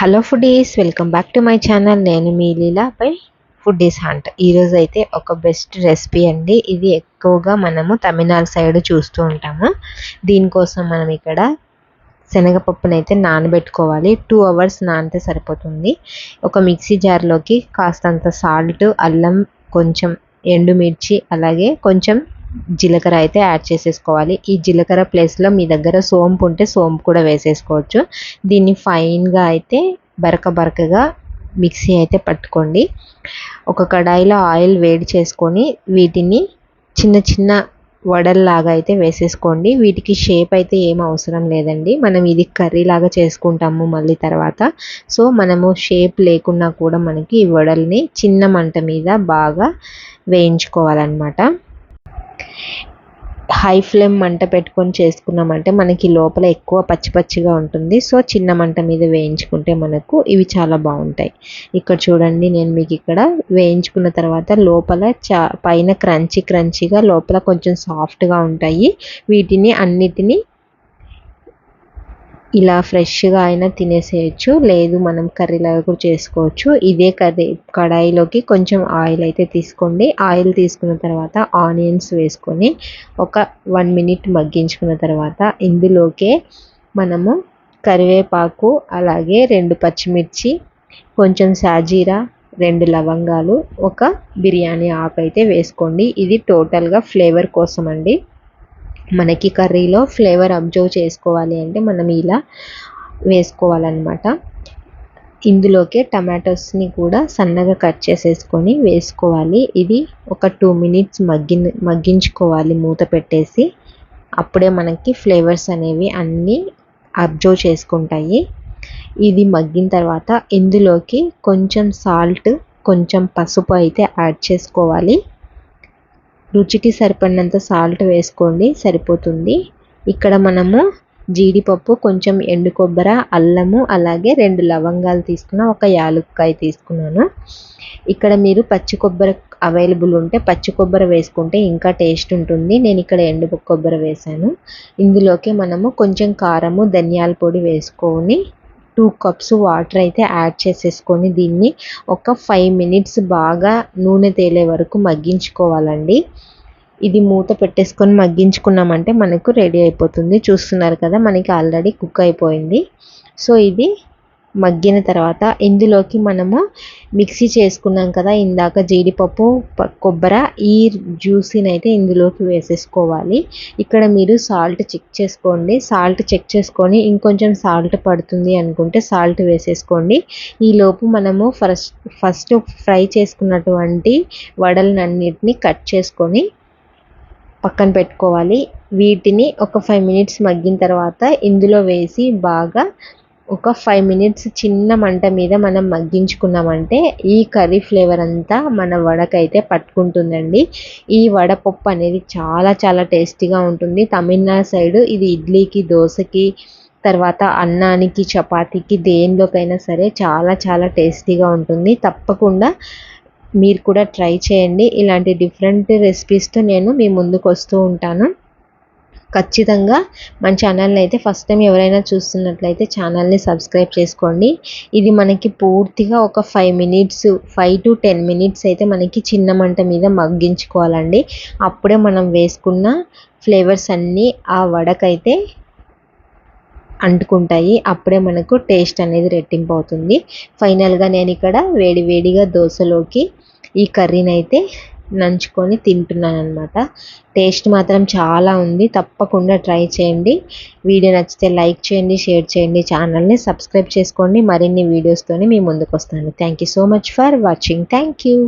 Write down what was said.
Hello foodies welcome back to my channel నేను మీ Leela by foodies hunt ఈరోజు అయితే ఒక బెస్ట్ రెసిపీ అండి. ఇది ఎక్కువగా మనము తమిళనాడు సైడ్ చూస్తూ ఉంటాము. దీనికోసం మనం ఇక్కడ శనగపప్పునైతే అయితే నానబెట్టుకోవాలి. టూ అవర్స్ నానితే సరిపోతుంది. ఒక మిక్సీ జార్లోకి కాస్తంత సాల్ట్ అల్లం కొంచెం ఎండుమిర్చి అలాగే కొంచెం జీలకర్ర అయితే యాడ్ చేసేసుకోవాలి. ఈ జీలకర్ర ప్లేస్లో మీ దగ్గర సోంపు ఉంటే సోంపు కూడా వేసేసుకోవచ్చు. దీన్ని ఫైన్గా అయితే బరక బరకగా మిక్సీ అయితే పట్టుకోండి. ఒక కడాయిలో ఆయిల్ వేడి చేసుకొని వీటిని చిన్న చిన్న వడల్లాగా అయితే వేసేసుకోండి. వీటికి షేప్ అయితే ఏం అవసరం లేదండి. మనం ఇది కర్రీ లాగా చేసుకుంటాము మళ్ళీ తర్వాత. సో మనము షేప్ లేకున్నా కూడా మనకి ఈ వడల్ని చిన్న మంట మీద బాగా వేయించుకోవాలన్నమాట. హై ఫ్లేమ్ మంట పెట్టుకొని చేసుకున్నామంటే మనకి లోపల ఎక్కువ పచ్చి పచ్చిగా ఉంటుంది. సో చిన్న మంట మీద వేయించుకుంటే మనకు ఇవి చాలా బాగుంటాయి. ఇక్కడ చూడండి నేను మీకు ఇక్కడ వేయించుకున్న తర్వాత లోపల చా పైన క్రంచీ క్రంచీగా లోపల కొంచెం సాఫ్ట్గా ఉంటాయి. వీటిని అన్నిటినీ ఇలా ఫ్రెష్గా అయినా తినేసేయచ్చు. లేదు మనం కర్రీలాగా కూడా చేసుకోవచ్చు. ఇదే కర్రీ కడాయిలోకి కొంచెం ఆయిల్ అయితే తీసుకోండి. ఆయిల్ తీసుకున్న తర్వాత ఆనియన్స్ వేసుకొని ఒక వన్ మినిట్ మగ్గించుకున్న తర్వాత ఇందులోకే మనము కరివేపాకు అలాగే రెండు పచ్చిమిర్చి కొంచెం సాజీరా రెండు లవంగాలు ఒక బిర్యానీ ఆకు అయితే వేసుకోండి. ఇది టోటల్గా ఫ్లేవర్ కోసం అండి మనకి కర్రీలో ఫ్లేవర్ అబ్జర్వ్ చేసుకోవాలి అంటే మనం ఇలా వేసుకోవాలన్నమాట. ఇందులోకే టమాటోస్ని కూడా సన్నగా కట్ చేసేసుకొని వేసుకోవాలి. ఇది ఒక టూ మినిట్స్ మగ్గి మగ్గించుకోవాలి మూత పెట్టేసి. అప్పుడే మనకి ఫ్లేవర్స్ అనేవి అన్నీ అబ్జర్వ్ చేసుకుంటాయి. ఇది మగ్గిన తర్వాత ఇందులోకి కొంచెం సాల్ట్ కొంచెం పసుపు అయితే యాడ్ చేసుకోవాలి. రుచికి సరిపడినంత సాల్ట్ వేసుకోండి సరిపోతుంది. ఇక్కడ మనము జీడిపప్పు కొంచెం ఎండు కొబ్బరి అల్లము అలాగే రెండు లవంగాలు తీసుకున్న ఒక యాలుక్కాయ తీసుకున్నాను. ఇక్కడ మీరు పచ్చి కొబ్బరి అవైలబుల్ ఉంటే పచ్చి కొబ్బరి వేసుకుంటే ఇంకా టేస్ట్ ఉంటుంది. నేను ఇక్కడ ఎండు కొబ్బరి వేసాను ఇందులోకి మనము కొంచెం కారము ధనియాల పొడి వేసుకొని టూ కప్స్ వాటర్ అయితే యాడ్ చేసేసుకొని దీన్ని ఒక ఫైవ్ మినిట్స్ బాగా నూనె తేలే వరకు మగ్గించుకోవాలండి. ఇది మూత పెట్టేసుకొని మగ్గించుకున్నామంటే మనకు రెడీ అయిపోతుంది. చూస్తున్నారు కదా మనకి ఆల్రెడీ కుక్ అయిపోయింది. సో ఇది మగ్గిన తర్వాత ఇందులోకి మనము మిక్సీ చేసుకున్నాం కదా ఇందాక జీడిపప్పు కొబ్బరి ఈ జ్యూసీని అయితే ఇందులోకి వేసేసుకోవాలి. ఇక్కడ మీరు సాల్ట్ చెక్ చేసుకోండి. సాల్ట్ చెక్ చేసుకొని ఇంకొంచెం సాల్ట్ పడుతుంది అనుకుంటే సాల్ట్ వేసేసుకోండి. ఈలోపు మనము ఫస్ట్ ఫస్ట్ ఫ్రై చేసుకున్నటువంటి వడలన్నిటిని కట్ చేసుకొని పక్కన పెట్టుకోవాలి. వీటిని ఒక ఫైవ్ మినిట్స్ మగ్గిన తర్వాత ఇందులో వేసి బాగా ఒక ఫైవ్ మినిట్స్ చిన్న మంట మీద మనం మగ్గించుకున్నామంటే ఈ కర్రీ ఫ్లేవర్ అంతా మన వడకైతే పట్టుకుంటుందండి. ఈ వడపప్పు అనేది చాలా చాలా టేస్టీగా ఉంటుంది. తమిళనాడు సైడ్ ఇది ఇడ్లీకి దోశకి తర్వాత అన్నానికి చపాతీకి దేనిలోకైనా సరే చాలా చాలా టేస్టీగా ఉంటుంది. తప్పకుండా మీరు కూడా ట్రై చేయండి. ఇలాంటి డిఫరెంట్ రెసిపీస్తో నేను మీ ముందుకు వస్తూ ఉంటాను. ఖచ్చితంగా మన ఛానల్ని అయితే ఫస్ట్ టైం ఎవరైనా చూస్తున్నట్లయితే ఛానల్ని సబ్స్క్రైబ్ చేసుకోండి. ఇది మనకి పూర్తిగా ఒక five minutes five to ten minutes అయితే మనకి చిన్న మంట మీద మగ్గించుకోవాలండి. అప్పుడే మనం వేసుకున్న ఫ్లేవర్స్ అన్నీ ఆ వడకైతే అంటుకుంటాయి. అప్పుడే మనకు టేస్ట్ అనేది రెట్టింపు అవుతుంది. ఫైనల్గా నేను ఇక్కడ వేడి వేడిగా దోశలోకి ఈ కర్రీని అయితే నంచుకొని తింటున్నాను అనమాట టేస్ట్ మాత్రం చాలా ఉంది. తప్పకుండా ట్రై చేయండి. వీడియో నచ్చితే లైక్ చేయండి షేర్ చేయండి ఛానల్ని సబ్స్క్రైబ్ చేసుకోండి. మరిన్ని వీడియోస్తోని మీ ముందుకు వస్తాను thank you so much for watching. Thank you.